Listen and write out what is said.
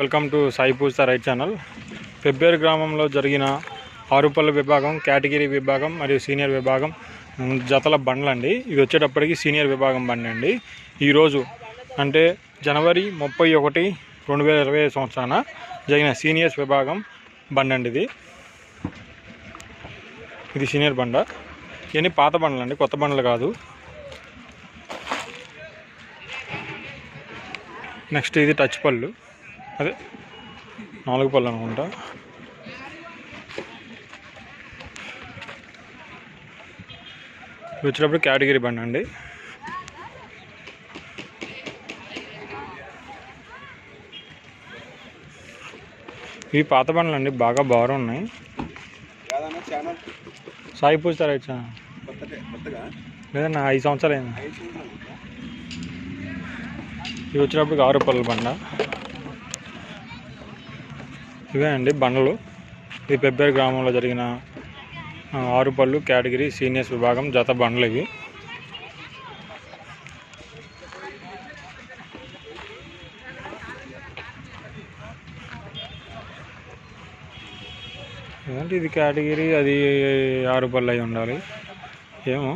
Welcome to Sai Pooja right channel. Pebbair గ్రామంలో జరిగిన ఆరుపల్లి విభాగం కేటగిరీ విభాగం మరియు సీనియర్ విభాగం జతల బండ్లండి. ఇవి వచ్చేటప్పటికి సీనియర్ విభాగం బండి అండి. ఈరోజు అంటే జనవరి ముప్పై ఒకటి రెండు వేల ఇరవై ఐదు సంవత్సరాన జరిగిన సీనియర్స్ విభాగం బండి అండి ఇది. ఇది సీనియర్ బండ? ఇవన్నీ పాత బండ్లు అండి కొత్త బండ్లు కాదు. నెక్స్ట్ ఇది టచ్ పళ్ళు. అదే నాలుగు పళ్ళు అనుకుంటా. ఇది వచ్చేటప్పుడు కేటగిరీ బండి అండి. ఇవి పాత బండ్లు అండి బాగా బాగా ఉన్నాయి. సాయి పూజారా ఇచ్చా లేదన్నా ఐదు సంవత్సరాలు అయింది? ఇవి వచ్చినప్పుడు ఆరు పళ్ళ బండ. ఇవే అండి బండలు. ఇది పెబ్బేరు గ్రామంలో జరిగిన ఆ, ఆరు పళ్ళు కేటగిరీ సీనియర్స్ విభాగం జత బండ్లు ఇవి. ఏంటంటే ఇది కేటగిరీ అది ఆరు పళ్ళు అయి ఉండాలి. ఏమో.